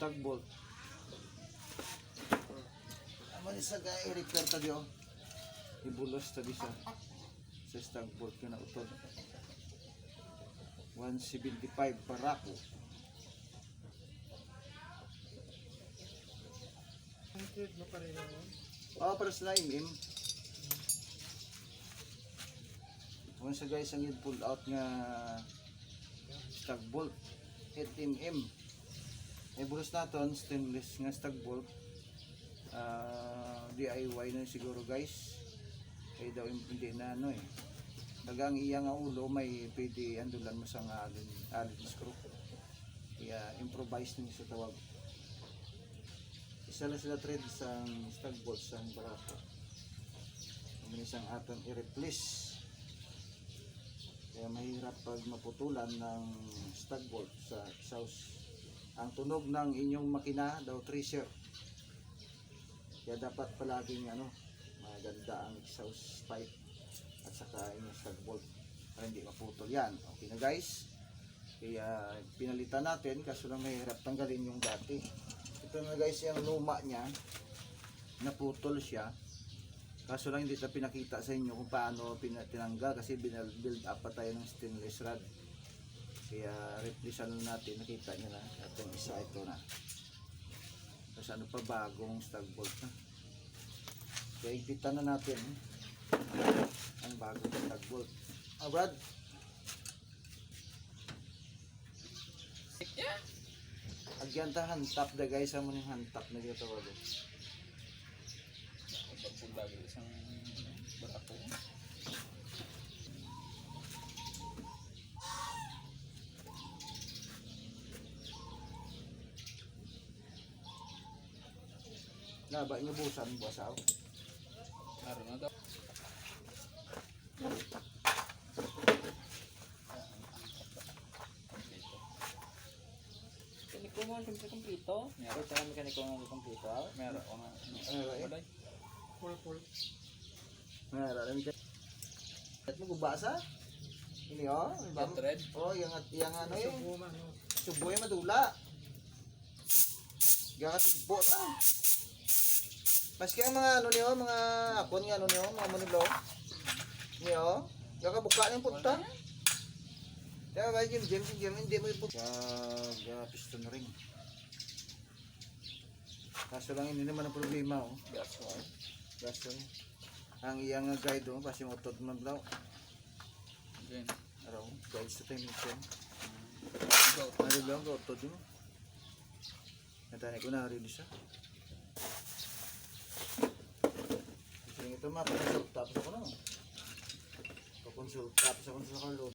stag bolt. Amo ni sa gay repair ta dio. Ibulos ta di sa sa stag bolt kana utod. 175 barako. Hundred mo pa rin ako. Oh, para sa im Kung sa guys ang pull out nga stag bolt 18M. Eh bulos naton stainless nga stag bolt. Ah, DIY na siguro guys. Kaya daw hindi na ano eh. Tagang iya nga ulo may pwede andulan mo sa nga alin, alin screw. Kaya improvise nyo sa tawag. Isa lang sila thread sa stag bolt sa barako. Kung isang aton i-replace. Kaya mahirap pag maputulan ng stag bolt sa exhaust. Ang tunog ng inyong makina daw tracer. Kaya dapat palaging ano, maganda ang exhaust pipe at saka inyong stag bolt para hindi maputol yan. Okay na guys. Kaya pinalitan natin kaso lang mahirap tanggalin yung dati. Ito na guys yung luma niya. Naputol siya. Kaso lang hindi na pinakita sa inyo kung paano tinanggal kasi build up pa tayo ng stainless rod. Kaya replace na natin, nakita nyo na. Itong isa ito na. Tapos ano pa bagong stag bolt na. Kaya ipitan na natin eh, ang bagong stag bolt. Ah Brad, agyan ta hantap da guys, amo ning hantap na dito. Pagpunta isang Naba inyo busan basaw. Meron na daw. Kaniko mo, siyempre kumpleto. Meron. Ito kami kaniko mo kumpleto. Meron nga. Ano eh? Walay. Full, full. Meron rin ka. At mo gubasa? Ini oh, Yung thread. Oh, yang yang ano eh. Subo? Suboy madula. Gakatigbo na. Maski ang mga ano niyo, mga apon nga ano niyo, mga manilo. Niyo, gakabuka ng punta. Kaya ba Jim, Jim, Jim, hindi mo ipot. Gag, piston ring. Kaso lang hindi naman ang problema oh. Gas wire. Kaso ang iyang guide oh, kasi mo tot man daw. Then, Araw, guide sa time mission. go. Ano lang ko tot mo. Natani ko na rin siya. Ito ma, pa ako na. Pakonsulta pa sa konsulta ko